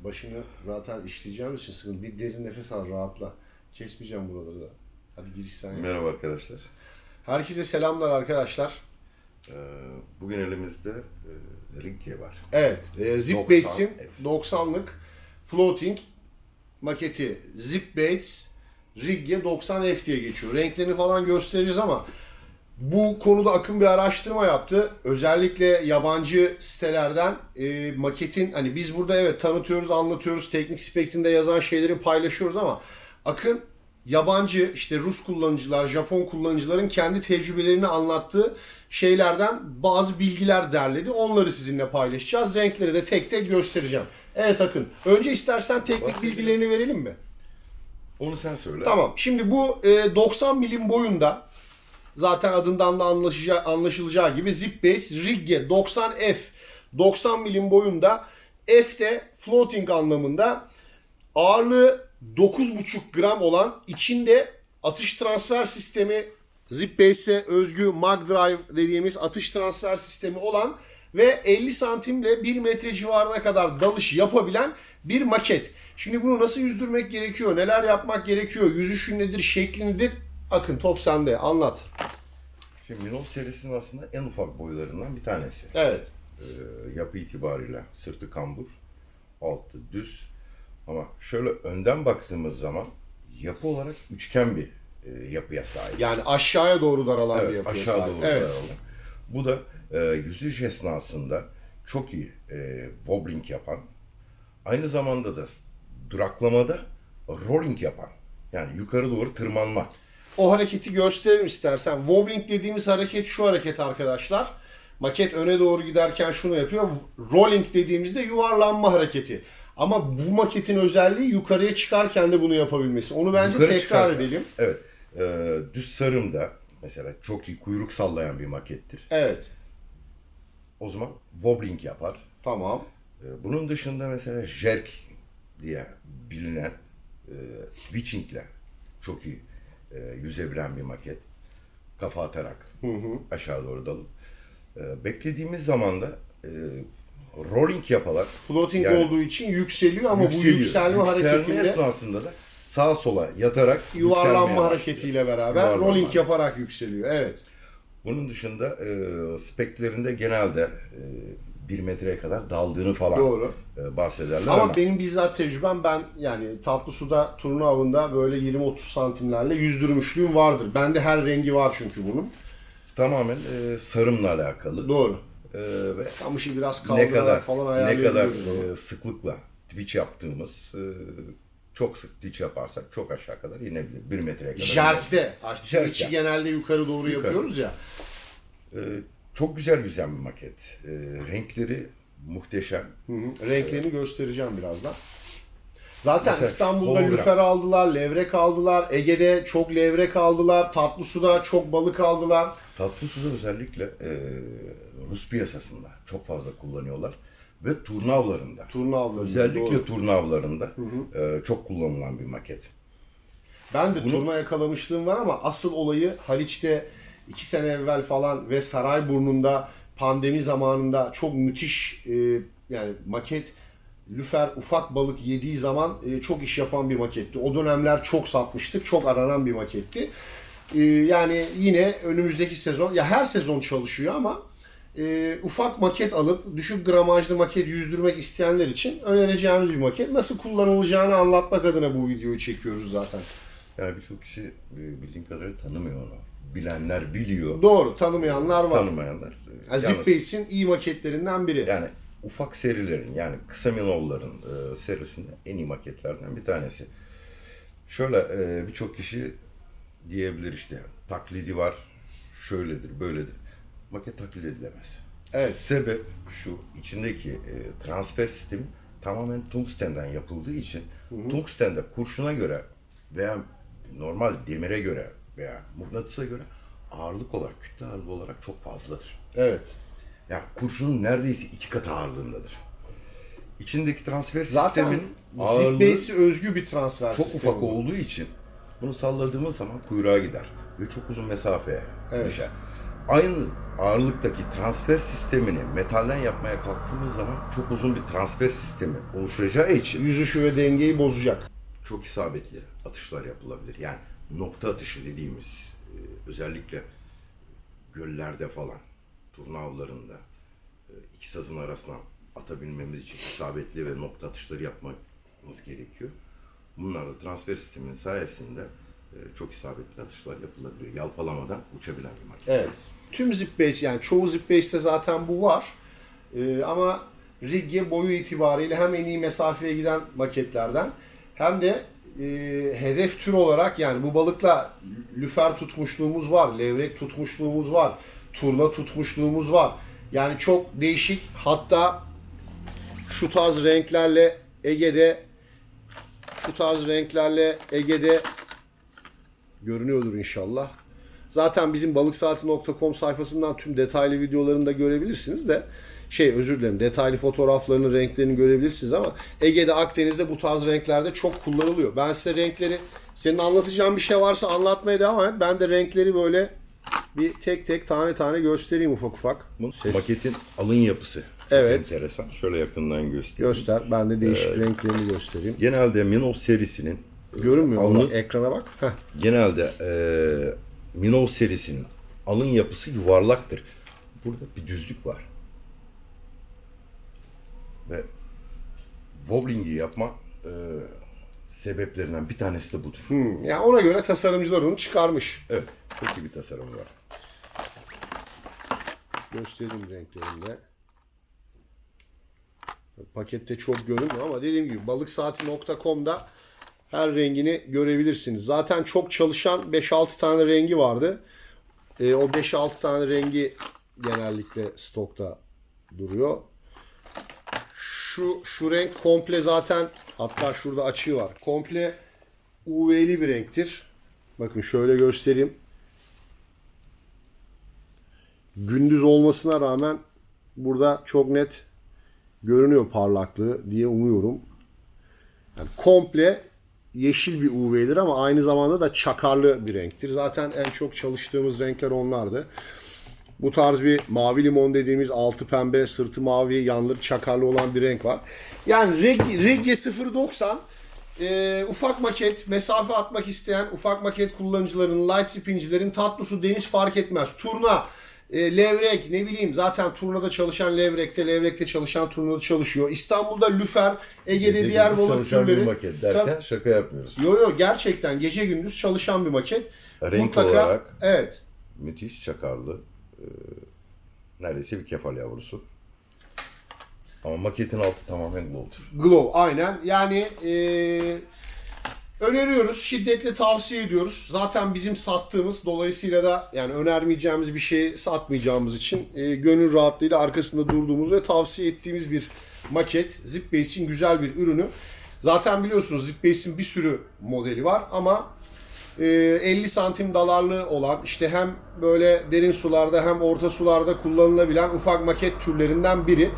başını zaten işleyeceğim için sıkıntı. Bir derin nefes al, rahatla. Kesmeyeceğim buraları da. Hadi giriş sen yap. Merhaba arkadaşlar. Herkese selamlar arkadaşlar. Ee, bugün elimizde e, Rinke var. Evet, e, Zip 90 Base'in 90'lık floating maketi Zip Base Rigge 90F diye geçiyor. Renklerini falan göstereceğiz ama bu konuda Akın bir araştırma yaptı. Özellikle yabancı sitelerden e, maketin hani biz burada evet tanıtıyoruz, anlatıyoruz, teknik spektrinde yazan şeyleri paylaşıyoruz ama Akın yabancı işte Rus kullanıcılar, Japon kullanıcıların kendi tecrübelerini anlattığı şeylerden bazı bilgiler derledi. Onları sizinle paylaşacağız. Renkleri de tek tek göstereceğim. Evet Akın. Önce istersen teknik Bahsedelim. bilgilerini verelim mi? Onu sen söyle. Tamam. Şimdi bu e, 90 milim boyunda zaten adından da anlaşılacağı, anlaşılacağı gibi Zip Base Rigge 90F 90 milim boyunda F de floating anlamında ağırlığı 9,5 gram olan içinde atış transfer sistemi Zip Base'e özgü Mag Drive dediğimiz atış transfer sistemi olan ve 50 santimle 1 metre civarına kadar dalış yapabilen bir maket. Şimdi bunu nasıl yüzdürmek gerekiyor? Neler yapmak gerekiyor? Yüzüşü nedir? Şekli nedir? Akın top sende. Anlat. Şimdi Minov serisinin aslında en ufak boylarından bir tanesi. Evet. Ee, yapı itibariyle sırtı kambur, altı düz. Ama şöyle önden baktığımız zaman yapı olarak üçgen bir e, yapıya sahip. Yani aşağıya doğru daralan bir Evet, yapıya aşağı sahip. doğru Evet. Bu da e, yüzüş esnasında çok iyi e, wobbling yapan, aynı zamanda da duraklamada rolling yapan, yani yukarı doğru tırmanma. O hareketi gösterelim istersen. Wobbling dediğimiz hareket şu hareket arkadaşlar. Maket öne doğru giderken şunu yapıyor. Rolling dediğimizde yuvarlanma hareketi. Ama bu maketin özelliği yukarıya çıkarken de bunu yapabilmesi. Onu bence Yukarı tekrar çıkarken. edelim. Evet. E, düz sarımda mesela çok iyi kuyruk sallayan bir makettir. Evet. O zaman wobbling yapar. Tamam. E, bunun dışında mesela jerk diye bilinen e, Witching'le çok iyi e, yüzebilen bir maket. Kafa atarak aşağı doğru dalıp. E, beklediğimiz zaman da e, rolling yapalar. Floating Yani olduğu için yükseliyor ama yükseliyor. bu yükselme, hareketinde esnasında da sağa sola yatarak yuvarlanma hareketiyle beraber Yuvarlanma. rolling yaparak yükseliyor. Evet. Bunun dışında e, speklerinde genelde e, 1 metreye kadar daldığını falan Doğru. e, bahsederler Ama, ama, benim bizzat tecrübem ben yani tatlı suda turnu avında böyle 20-30 santimlerle yüzdürmüşlüğüm vardır. Bende her rengi var çünkü bunun. tamamen e, sarımla alakalı. Doğru. E, ve Kamışı biraz ne kaldırarak kadar falan ne kadar e, sıklıkla twitch yaptığımız e, çok sık twitch yaparsak çok aşağı kadar inebilir. 1 metreye kadar. Jerk'te. Jerk içi yap. genelde yukarı doğru yapıyoruz ya. E, çok güzel yüzen bir maket. E, renkleri muhteşem. Hı hı. Renklerini göstereceğim birazdan. Zaten Mesela İstanbul'da hologram. lüfer aldılar, levrek aldılar. Ege'de çok levrek aldılar. Tatlı suda çok balık aldılar. Tatlı suda özellikle e, Rus piyasasında çok fazla kullanıyorlar. Ve turnavlarında. Turna avları. Özellikle doğru. turnavlarında e, çok kullanılan bir maket. Ben de turna yakalamışlığım var ama asıl olayı Haliç'te iki sene evvel falan ve Sarayburnu'nda pandemi zamanında çok müthiş e, yani maket lüfer ufak balık yediği zaman e, çok iş yapan bir maketti. O dönemler çok satmıştık. Çok aranan bir maketti. E, yani yine önümüzdeki sezon ya her sezon çalışıyor ama e, ufak maket alıp düşük gramajlı maket yüzdürmek isteyenler için önereceğimiz bir maket. Nasıl kullanılacağını anlatmak adına bu videoyu çekiyoruz zaten. Yani birçok kişi e, bildiğim kadarıyla tanımıyor onu. Bilenler biliyor, Doğru tanımayanlar var. tanımayanlar. e, Yani yalnız- Zip Base'in iyi maketlerinden biri. Yani ufak serilerin yani kısa minovların e, serisinde en iyi maketlerden bir tanesi. Şöyle e, birçok kişi diyebilir işte taklidi var, şöyledir, böyledir. Maket taklit edilemez. Evet. Sebep şu, içindeki e, transfer sistemi tamamen tungstenden yapıldığı için tungstende kurşuna göre veya normal demire göre veya mıknatısa göre ağırlık olarak, kütle ağırlığı olarak çok fazladır. Evet. Yani kurşunun neredeyse iki katı ağırlığındadır. İçindeki transfer Zaten sistemin ağırlığı özgü bir transfer çok sistemi ufak bu. olduğu için bunu salladığımız zaman kuyruğa gider ve çok uzun mesafeye Evet. düşer. aynı ağırlıktaki transfer sistemini metalden yapmaya kalktığımız zaman çok uzun bir transfer sistemi oluşacağı için Yüzüşü ve dengeyi bozacak. çok isabetli atışlar yapılabilir. Yani nokta atışı dediğimiz e, özellikle göllerde falan, turna avlarında e, iki sazın arasına atabilmemiz için isabetli ve nokta atışları yapmamız gerekiyor. Bunlar da transfer sistemin sayesinde e, çok isabetli atışlar yapılabiliyor. Yalpalamadan uçabilen bir makine. Evet. Tüm zip base yani çoğu zip base'te zaten bu var. Ee, ama Rigge boyu itibariyle hem en iyi mesafeye giden maketlerden hem de e, hedef tür olarak yani bu balıkla lüfer tutmuşluğumuz var, levrek tutmuşluğumuz var, turna tutmuşluğumuz var. Yani çok değişik hatta şu tarz renklerle Ege'de şu tarz renklerle Ege'de görünüyordur inşallah. Zaten bizim balıksaati.com sayfasından tüm detaylı videolarını da görebilirsiniz de şey özür dilerim detaylı fotoğraflarını renklerini görebilirsiniz ama Ege'de Akdeniz'de bu tarz renklerde çok kullanılıyor. Ben size renkleri senin anlatacağın bir şey varsa anlatmaya devam et. Ben de renkleri böyle bir tek tek tane tane göstereyim ufak ufak. Bu Ses maketin alın yapısı. Evet. enteresan. Şöyle yakından göstereyim. göster. Ben de değişik renklerini göstereyim. Genelde Minnow serisinin Görünmüyor mu? Alın- Bak, Ekrana bak. Heh. genelde e, Minnow serisinin alın yapısı yuvarlaktır. Burada bir düzlük var. Ve wobbling'i yapma e, sebeplerinden bir tanesi de budur. Hmm, Yani ona göre tasarımcılar onu çıkarmış. Evet, çok iyi bir tasarım var. Göstereyim renklerini de. Pakette çok görünmüyor ama dediğim gibi balıksaati.com'da her rengini görebilirsiniz. Zaten çok çalışan 5-6 tane rengi vardı. E, o 5-6 tane rengi genellikle stokta duruyor. Şu şu renk komple zaten hatta şurada açığı var. Komple UV'li bir renktir. Bakın şöyle göstereyim. gündüz olmasına rağmen burada çok net görünüyor parlaklığı diye umuyorum. Yani komple yeşil bir UV'dir ama aynı zamanda da çakarlı bir renktir. Zaten en çok çalıştığımız renkler onlardı. Bu tarz bir mavi limon dediğimiz altı pembe, sırtı mavi, yanları çakarlı olan bir renk var. Yani Reg- Regge 090 e, ufak maket, mesafe atmak isteyen ufak maket kullanıcıların, light spincilerin tatlı su deniz fark etmez. Turna, e, levrek ne bileyim zaten turnada çalışan levrekte, levrekte çalışan turnada çalışıyor. İstanbul'da lüfer, Ege'de Gece diğer balık türleri. maket derken Tabii. şaka yapmıyoruz. Yo yo gerçekten gece gündüz çalışan bir maket. Renk olarak evet müthiş çakarlı. E, neredeyse bir kefal yavrusu. Ama maketin altı tamamen goldur. Glow aynen. Yani eee, öneriyoruz, şiddetle tavsiye ediyoruz. Zaten bizim sattığımız dolayısıyla da yani önermeyeceğimiz bir şey satmayacağımız için eee, gönül rahatlığıyla arkasında durduğumuz ve tavsiye ettiğimiz bir maket. Zipbase'in güzel bir ürünü. Zaten biliyorsunuz Zipbase'in bir sürü modeli var ama 50 santim dalarlı olan işte hem böyle derin sularda hem orta sularda kullanılabilen ufak maket türlerinden biri.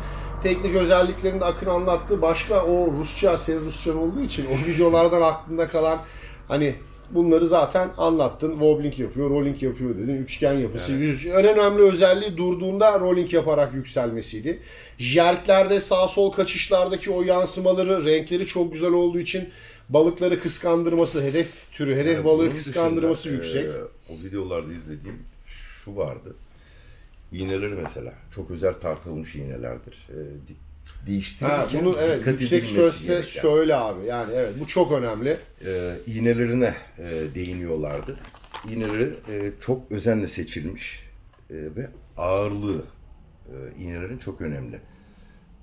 Teknik özelliklerini de Akın anlattı. Başka o Rusça, senin Rusça olduğu için o videolardan aklında kalan hani bunları zaten anlattın. Wobbling yapıyor, rolling yapıyor dedin. Üçgen yapısı. Yüz, en önemli özelliği durduğunda rolling yaparak yükselmesiydi. Jerklerde sağ sol kaçışlardaki o yansımaları, renkleri çok güzel olduğu için balıkları kıskandırması, hedef türü, hedef balığı Bunun kıskandırması dışında, yüksek. e, o videolarda izlediğim şu vardı. İğneleri mesela çok özel tartılmış iğnelerdir. E, değiştirirken bunu evet dikkat yüksek sözse gereken. söyle abi. Yani evet bu çok önemli. e, iğnelerine e, değiniyorlardı. İğneleri e, çok özenle seçilmiş e, ve ağırlığı e, iğnelerin çok önemli.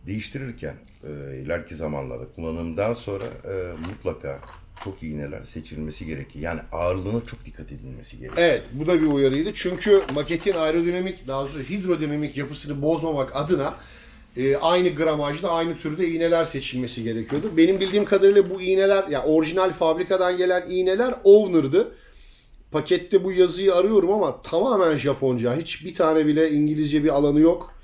Değiştirirken e, ileriki zamanlarda kullanımdan sonra e, mutlaka çok iğneler seçilmesi gerekiyor. Yani ağırlığına çok dikkat edilmesi gerekiyor. Evet bu da bir uyarıydı. Çünkü maketin aerodinamik daha doğrusu hidrodinamik yapısını bozmamak adına e, aynı gramajda aynı türde iğneler seçilmesi gerekiyordu. Benim bildiğim kadarıyla bu iğneler ya orijinal fabrikadan gelen iğneler Owner'dı. Pakette bu yazıyı arıyorum ama tamamen Japonca. Hiç bir tane bile İngilizce bir alanı yok.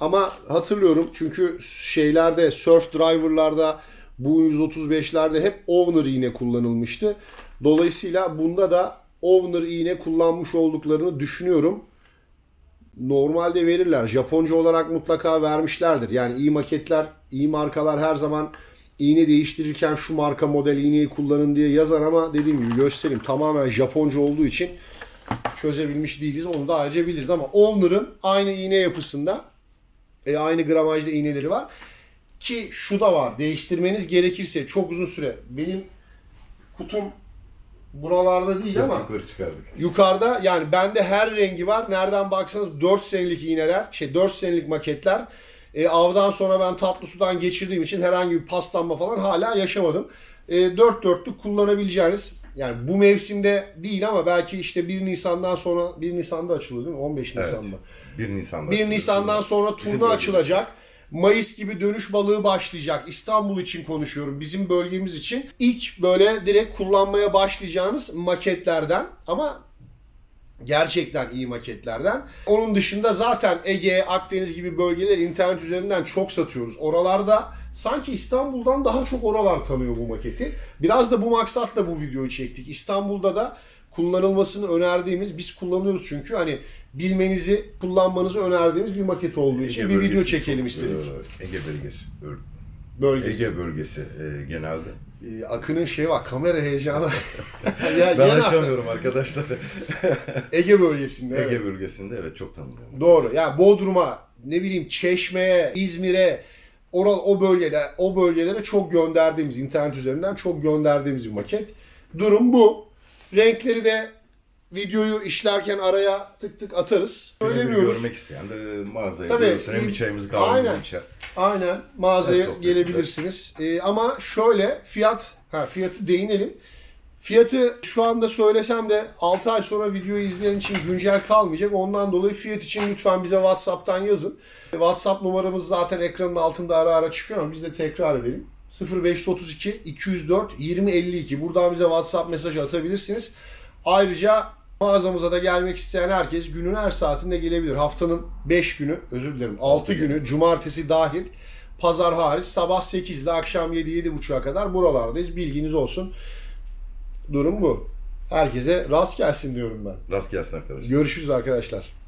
Ama hatırlıyorum çünkü şeylerde surf driver'larda bu 135'lerde hep owner iğne kullanılmıştı. Dolayısıyla bunda da owner iğne kullanmış olduklarını düşünüyorum. normalde verirler. Japonca olarak mutlaka vermişlerdir. Yani iyi maketler, iyi markalar her zaman iğne değiştirirken şu marka model iğneyi kullanın diye yazar ama dediğim gibi göstereyim tamamen Japonca olduğu için çözebilmiş değiliz. Onu da ayrıca biliriz ama Owner'ın aynı iğne yapısında e, aynı gramajda iğneleri var. Ki şu da var. Değiştirmeniz gerekirse çok uzun süre. Benim kutum buralarda değil ama yukarı çıkardık. yukarıda yani bende her rengi var. Nereden baksanız 4 senelik iğneler, şey 4 senelik maketler. E, avdan sonra ben tatlı sudan geçirdiğim için herhangi bir paslanma falan hala yaşamadım. E, 4 dörtlük kullanabileceğiniz yani bu mevsimde değil ama belki işte 1 Nisan'dan sonra 1 Nisan'da açılıyor değil mi? 15 Evet. Nisan'da. 1 Nisan'da. 1 Nisan'dan sonra Bizim turna bölgemiz. açılacak. Mayıs gibi dönüş balığı başlayacak. İstanbul için konuşuyorum. Bizim bölgemiz için. ilk böyle direkt kullanmaya başlayacağınız maketlerden ama gerçekten iyi maketlerden. Onun dışında zaten Ege, Akdeniz gibi bölgeler internet üzerinden çok satıyoruz. Oralarda sanki İstanbul'dan daha çok oralar tanıyor bu maketi. Biraz da bu maksatla bu videoyu çektik. İstanbul'da da kullanılmasını önerdiğimiz, biz kullanıyoruz çünkü hani bilmenizi, kullanmanızı önerdiğimiz bir maket olduğu için Ege bir video çekelim istedik. e, Ege bölgesi. böl- Bölgesi. Ege bölgesi e, genelde. Ee, Akın'ın şey var, kamera heyecanı. Ben gene aşamıyorum arkadaşlar. Ege bölgesinde. evet. Ege bölgesinde evet çok tanıyorum. Doğru. Yani Bodrum'a, ne bileyim Çeşme'ye, İzmir'e, oral o bölgelere, o bölgelere çok gönderdiğimiz, internet üzerinden çok gönderdiğimiz bir maket. Durum bu. Renkleri de videoyu işlerken araya tık tık atarız. Söylemiyoruz. Görmek isteyen de mağazaya Tabii, görürsün. Hem Aynen. kahvemizi içer. Aynen mağazaya Evet, gelebilirsiniz. Ee, ama şöyle fiyat, ha fiyatı değinelim. Fiyatı şu anda söylesem de 6 ay sonra videoyu izleyen için güncel kalmayacak. Ondan dolayı fiyat için lütfen bize WhatsApp'tan yazın. WhatsApp numaramız zaten ekranın altında ara ara çıkıyor ama biz de tekrar edelim. 0532 204 2052. Buradan bize WhatsApp mesajı atabilirsiniz. Ayrıca mağazamıza da gelmek isteyen herkes günün her saatinde gelebilir. Haftanın 5 günü, özür dilerim 6 günü, cumartesi dahil, pazar hariç sabah 8 ile akşam 7-7.30'a kadar buralardayız. Bilginiz olsun. Durum bu. Herkese rast gelsin diyorum ben. Rast gelsin arkadaşlar. Görüşürüz arkadaşlar.